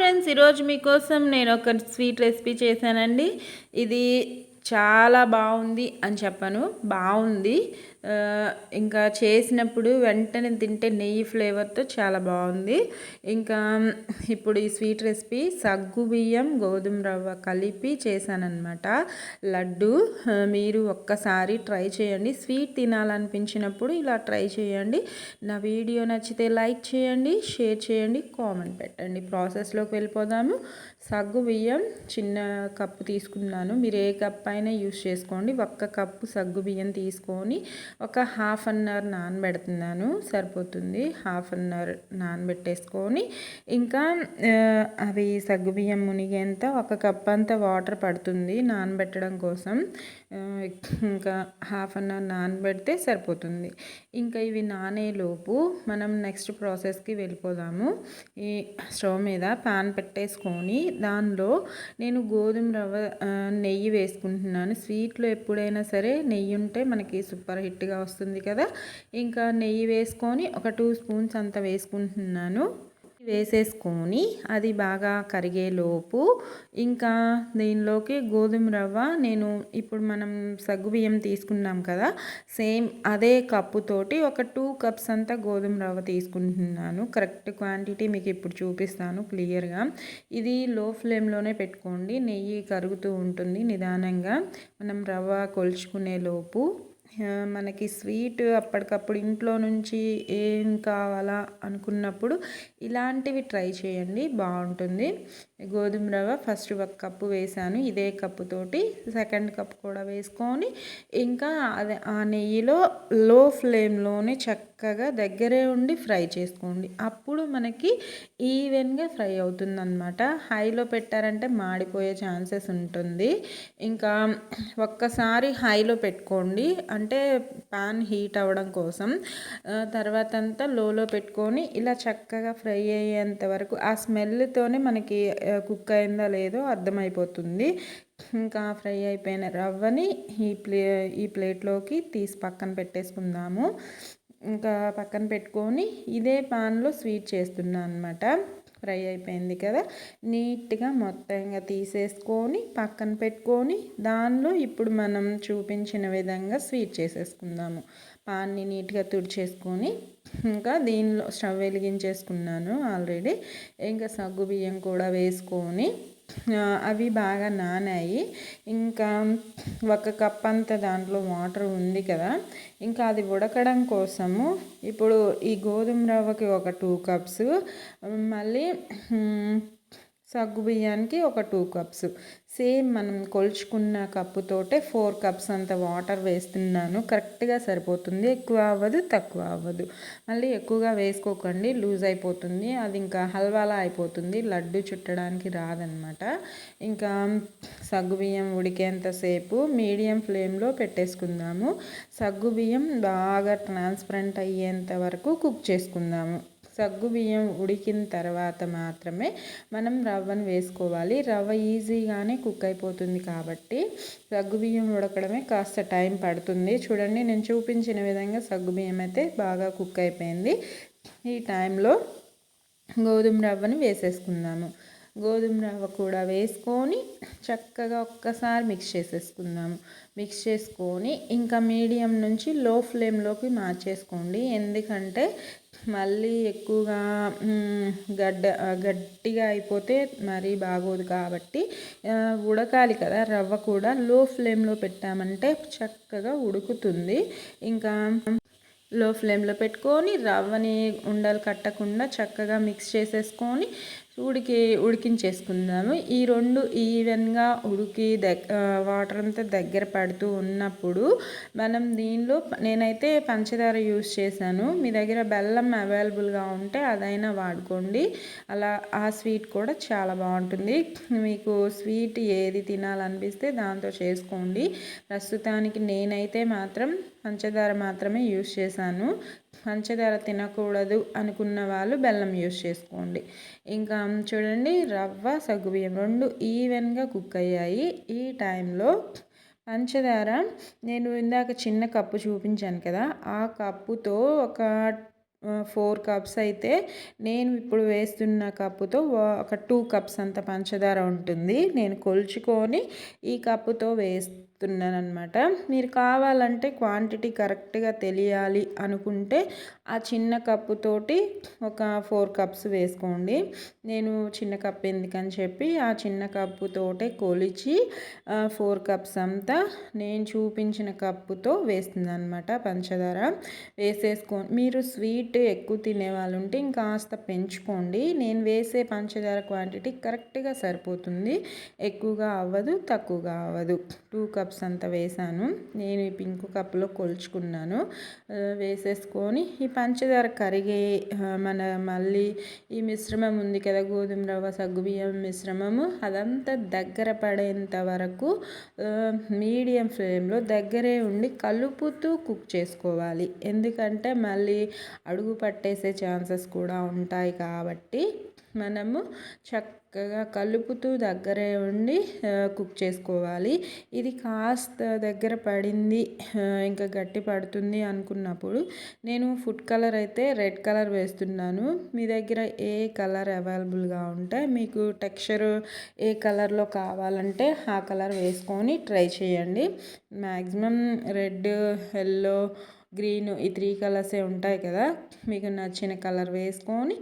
Friends ఈరోజు మీకోసం నేను ఒక స్వీట్ రెసిపీ చేశానండి. ఇది చాలా బాగుంది అని చెప్పను. బాగుంది ఇంకా చేసినప్పుడు వెంటనే తింటే నెయ్యి ఫ్లేవర్తో చాలా బాగుంది. ఇంకా ఇప్పుడు ఈ స్వీట్ రెసిపీ సగ్గు బియ్యం గోధుమ రవ్వ కలిపి చేశానన్నమాట. లడ్డు మీరు ఒక్కసారి ట్రై చేయండి. స్వీట్ తినాలనిపించినప్పుడు ఇలా ట్రై చేయండి. నా వీడియో నచ్చితే లైక్ చేయండి షేర్ చేయండి కామెంట్ పెట్టండి. ప్రాసెస్లోకి వెళ్ళిపోదాము. సగ్గు బియ్యం చిన్న కప్పు తీసుకున్నాను. మీరు ఏ కప్ అయినా యూస్ చేసుకోండి. ఒక్క కప్పు సగ్గు బియ్యం తీసుకొని ఒక హాఫ్ అన్ అవర్ నానబెడుతున్నాను సరిపోతుంది. హాఫ్ అన్ అవర్ నానబెట్టేసుకొని ఇంకా అవి సగ్గుబియ్యం మునిగేంత ఒక కప్ అంత వాటర్ పడుతుంది నానబెట్టడం కోసం. ఇంకా హాఫ్ అన్ అవర్ నానబెడితే సరిపోతుంది. ఇంకా ఇవి నానేలోపు మనం నెక్స్ట్ ప్రాసెస్కి వెళ్ళిపోదాము. ఈ స్టవ్ మీద పాన్ పెట్టేసుకొని దానిలో నేను గోధుమ రవ్వ నెయ్యి వేసుకుంటున్నాను. స్వీట్లో ఎప్పుడైనా సరే నెయ్యి ఉంటే మనకి సూపర్ హిట్ హిట్గా వస్తుంది కదా. ఇంకా నెయ్యి వేసుకొని ఒక టూ స్పూన్స్ అంత వేసుకుంటున్నాను. వేసేసుకొని అది బాగా కరిగేలోపు ఇంకా దీనిలోకి గోధుమ రవ్వ నేను ఇప్పుడు మనం సగ్గుబియ్యం తీసుకున్నాం కదా. సేమ్ అదే కప్పుతోటి ఒక టూ కప్స్ అంతా గోధుమ రవ్వ తీసుకుంటున్నాను. కరెక్ట్ క్వాంటిటీ మీకు ఇప్పుడు చూపిస్తాను క్లియర్గా. ఇది లో ఫ్లేమ్లోనే పెట్టుకోండి. నెయ్యి కరుగుతూ ఉంటుంది నిదానంగా. మనం రవ్వ కొలుచుకునే లోపు మనకి స్వీట్ అప్పటికప్పుడు ఇంట్లో నుంచి ఏం కావాలా అనుకున్నప్పుడు ఇలాంటివి ట్రై చేయండి బాగుంటుంది. గోధుమ రవ్వ ఫస్ట్ ఒక కప్పు వేసాను. ఇదే కప్పుతోటి సెకండ్ కప్ కూడా వేసుకొని ఇంకా అదే ఆ నెయ్యిలో లో ఫ్లేమ్లోనే చక్కగా దగ్గరే ఉండి ఫ్రై చేసుకోండి. అప్పుడు మనకి ఈవెన్గా ఫ్రై అవుతుందన్నమాట. హైలో పెట్టారంటే మాడిపోయే ఛాన్సెస్ ఉంటుంది. ఇంకా ఒక్కసారి హైలో పెట్టుకోండి. అంటే పాన్ హీట్ అవ్వడం కోసం. తర్వాత అంతా లోలో పెట్టుకొని ఇలా చక్కగా ఫ్రై అయ్యేంత వరకు ఆ స్మెల్తోనే మనకి కుక్ అయిందా లేదో అర్థమైపోతుంది. ఇంకా ఫ్రై అయిపోయిన రవ్వని ఈ ప్లే ఈ ప్లేట్లోకి తీసి పక్కన పెట్టేసుకుందాము. ఇంకా పక్కన పెట్టుకొని ఇదే పాన్లో స్వీట్ చేస్తున్నాను అనమాట ఫ్రై అయిపోయింది కదా. నీట్గా మొత్తంగా తీసేసుకొని పక్కన పెట్టుకొని దానిలో ఇప్పుడు మనం చూపించిన విధంగా స్వీట్ చేసేసుకుందాము. పాన్ని నీట్గా తుడిచేసుకొని ఇంకా దీనిలో స్టవ్ వెలిగించేసుకున్నాను ఆల్రెడీ. ఇంకా సగ్గు బియ్యం కూడా వేసుకొని అవి బాగా నానాయి. ఇంకా ఒక కప్ అంత దాంట్లో వాటర్ ఉంది కదా. ఇంకా అది ఉడకడం కోసము ఇప్పుడు ఈ గోధుమ రవ్వకి ఒక టూ కప్స్ మళ్ళీ సగ్గుబియ్యానికి సగ్గు బియ్యానికి ఒక టూ కప్స్. సేమ్ మనం కొలుచుకున్న కప్పుతోటే ఫోర్ కప్స్ అంత వాటర్ వేస్తున్నాను. కరెక్ట్గా సరిపోతుంది. ఎక్కువ అవ్వదు తక్కువ అవ్వదు. మళ్ళీ ఎక్కువగా వేసుకోకండి లూజ్ అయిపోతుంది. అది ఇంకా హల్వాలా అయిపోతుంది. లడ్డు చుట్టడానికి రాదనమాట. ఇంకా సగ్గుబియ్యం ఉడికేంతసేపు మీడియం ఫ్లేమ్లో పెట్టేసుకుందాము. సగ్గుబియ్యం బాగా ట్రాన్స్పరెంట్ అయ్యేంత వరకు కుక్ చేసుకుందాము. సగ్గుబియ్యం ఉడికిన తర్వాత మాత్రమే మనం రవ్వను వేసుకోవాలి. రవ్వ ఈజీగానే కుక్ అయిపోతుంది కాబట్టి సగ్గుబియ్యం ఉడకడమే కాస్త టైం పడుతుంది. చూడండి నేను చూపించిన విధంగా సగ్గుబియ్యం అయితే బాగా కుక్ అయిపోయింది. ఈ టైంలో గోధుమ రవ్వను వేసేసుకుందాము. గోధుమ రవ్వ కూడా వేసుకొని చక్కగా ఒక్కసారి మిక్స్ చేసేసుకుందాము. మిక్స్ చేసుకొని ఇంకా మీడియం నుంచి లో ఫ్లేమ్లోకి మార్చేసుకోండి. ఎందుకంటే మళ్ళీ ఎక్కువగా గడ్డ గట్టిగా అయిపోతే మరీ బాగోదు కాబట్టి ఉడకాలి కదా రవ్వ కూడా. లో ఫ్లేమ్లో పెట్టామంటే చక్కగా ఉడుకుతుంది. ఇంకా లో ఫ్లేమ్లో పెట్టుకొని రవ్వని ఉండలు కట్టకుండా చక్కగా మిక్స్ చేసేసుకొని ఉడికి ఉడికించేసుకుందాము. ఈ రెండు ఈవెన్గా ఉడికి దగ్ వాటర్ అంతా దగ్గర పడుతూ ఉన్నప్పుడు మనం దీనిలో నేనైతే పంచదార యూస్ చేశాను. మీ దగ్గర బెల్లం అవైలబుల్గా ఉంటే అదైనా వాడుకోండి. అలా ఆ స్వీట్ కూడా చాలా బాగుంటుంది. మీకు స్వీట్ ఏది తినాలనిపిస్తే దాంతో చేసుకోండి. ప్రస్తుతానికి నేనైతే మాత్రం పంచదార మాత్రమే యూస్ చేశాను. పంచదార తినకూడదు అనుకున్న వాళ్ళు బెల్లం యూస్ చేసుకోండి. ఇంకా చూడండి రవ్వ సగ్గుబియ్యం రెండు ఈవెన్గా కుక్ అయ్యాయి. ఈ టైంలో పంచదార నేను ఇందాక చిన్న కప్పు చూపించాను కదా ఆ కప్పుతో ఒక ఫోర్ కప్స్ అయితే నేను ఇప్పుడు వేస్తున్న కప్పుతో ఒక టూ కప్స్ అంత పంచదార ఉంటుంది. నేను కొలుచుకొని ఈ కప్పుతో వేస్తున్నాను అనమాట మీరు కావాలంటే క్వాంటిటీ కరెక్ట్గా తెలియాలి అనుకుంటే ఆ చిన్న కప్పుతోటి ఒక ఫోర్ కప్స్ వేసుకోండి. నేను చిన్న కప్ ఎందుకని చెప్పి ఆ చిన్న కప్పుతోటే కొలిచి ఫోర్ కప్స్ అంతా నేను చూపించిన కప్పుతో వేస్తుంది అనమాట పంచదార. వేసేసుకో మీరు స్వీట్ ఎక్కువ తినే వాళ్ళు ఉంటే ఇంకాస్త పెంచుకోండి. నేను వేసే పంచదార క్వాంటిటీ కరెక్ట్గా సరిపోతుంది. ఎక్కువగా అవ్వదు తక్కువగా అవ్వదు. టూ కప్స్ అంత వేసాను. నేను ఈ పింక్ కప్లో కొలుచుకున్నాను. వేసేసుకొని ఈ పంచదార కరిగే మన మళ్ళీ ఈ మిశ్రమం ఉంది కదా గోధుమ రవ్వ సగ్గుబియ్యం మిశ్రమము అదంతా దగ్గర పడేంత వరకు మీడియం ఫ్లేమ్లో దగ్గరే ఉండి కలుపుతూ కుక్ చేసుకోవాలి. ఎందుకంటే మళ్ళీ అడుగు పట్టేసే ఛాన్సెస్ కూడా ఉంటాయి కాబట్టి మనము చక్క చక్కగా కలుపుతూ దగ్గరే ఉండి కుక్ చేసుకోవాలి. ఇది కాస్త దగ్గర పడింది ఇంకా గట్టి పడుతుంది అనుకున్నప్పుడు నేను ఫుడ్ కలర్ అయితే రెడ్ కలర్ వేస్తున్నాను. మీ దగ్గర ఏ కలర్ అవైలబుల్గా ఉంటే మీకు టెక్స్చర్ ఏ కలర్లో కావాలంటే ఆ కలర్ వేసుకొని ట్రై చేయండి. మ్యాక్సిమం రెడ్ ఎల్లో గ్రీన్ ఈ త్రీ కలర్సే ఉంటాయి కదా. మీకు నచ్చిన కలర్ వేసుకొని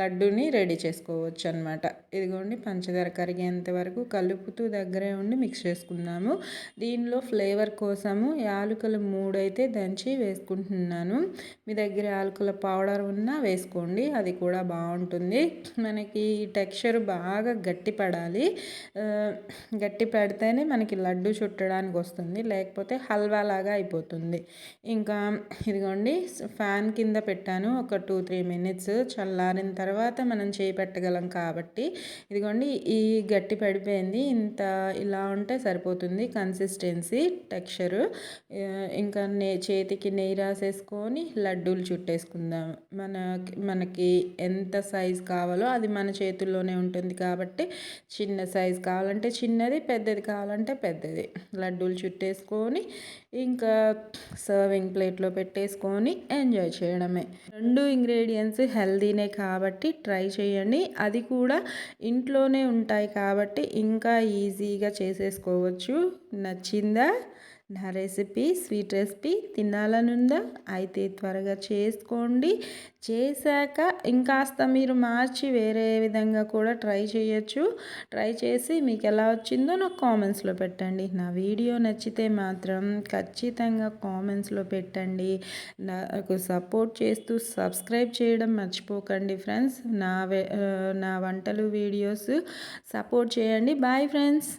లడ్డూని రెడీ చేసుకోవచ్చు అనమాట ఇదిగోండి పంచదార కరిగేంత వరకు కలుపుతూ దగ్గరే ఉండి మిక్స్ చేసుకున్నాము దీనిలో ఫ్లేవర్ కోసము యాలకులు మూడైతే దంచి వేసుకుంటున్నాను. మీ దగ్గర యాలకుల పౌడర్ ఉన్నా వేసుకోండి అది కూడా బాగుంటుంది. మనకి టెక్స్చర్ బాగా గట్టి పడాలి. గట్టి పెడితేనే మనకి లడ్డు చుట్టడానికి వస్తుంది లేకపోతే హల్వా లాగా అయిపోతుంది. ఇంకా ఇదిగోండి ఫ్యాన్ కింద పెట్టాను ఒక టూ త్రీ మినిట్స్. చల్లారిన తర్వాత మనం చేయి పెట్టగలం కాబట్టి. ఇదిగోండి ఈ గట్టి పడిపోయింది. ఇంత ఇలా ఉంటే సరిపోతుంది కన్సిస్టెన్సీ టెక్స్చరు. ఇంకా నే చేతికి నెయ్యి రాసేసుకొని లడ్డూలు చుట్టేసుకుందాం. మన మనకి ఎంత సైజ్ కావాలో అది మన చేతుల్లోనే ఉంటుంది కాబట్టి చిన్న సైజ్ కావాలంటే చిన్నది పెద్దది కావాలంటే పెద్దది. లడ్డూలు చుట్టేసుకొని ఇంకా సర్వింగ్ ప్లేట్లో పెట్టేసుకొని ఎంజాయ్ చేయడమే. రెండు ఇంగ్రీడియంట్స్ హెల్దీనే కాబట్టి ట్రై చేయండి. అది కూడా ఇంట్లోనే ఉంటాయి కాబట్టి ఇంకా ఈజీగా చేసేసుకోవచ్చు. నచ్చిందా? నా రెసిపీ స్వీట్ రెసిపీ తినాలనుందా? అయితే త్వరగా చేసుకోండి. చేశాక ఇంకాస్త మీరు మార్చి వేరే విధంగా కూడా ట్రై చేయొచ్చు. ట్రై చేసి మీకు ఎలా వచ్చిందో నాకు కామెంట్స్లో పెట్టండి. నా వీడియో నచ్చితే మాత్రం ఖచ్చితంగా కామెంట్స్లో పెట్టండి. నాకు సపోర్ట్ చేస్తూ సబ్స్క్రైబ్ చేయడం మర్చిపోకండి ఫ్రెండ్స్. నా నా వంటలు వీడియోస్ సపోర్ట్ చేయండి. Bye friends.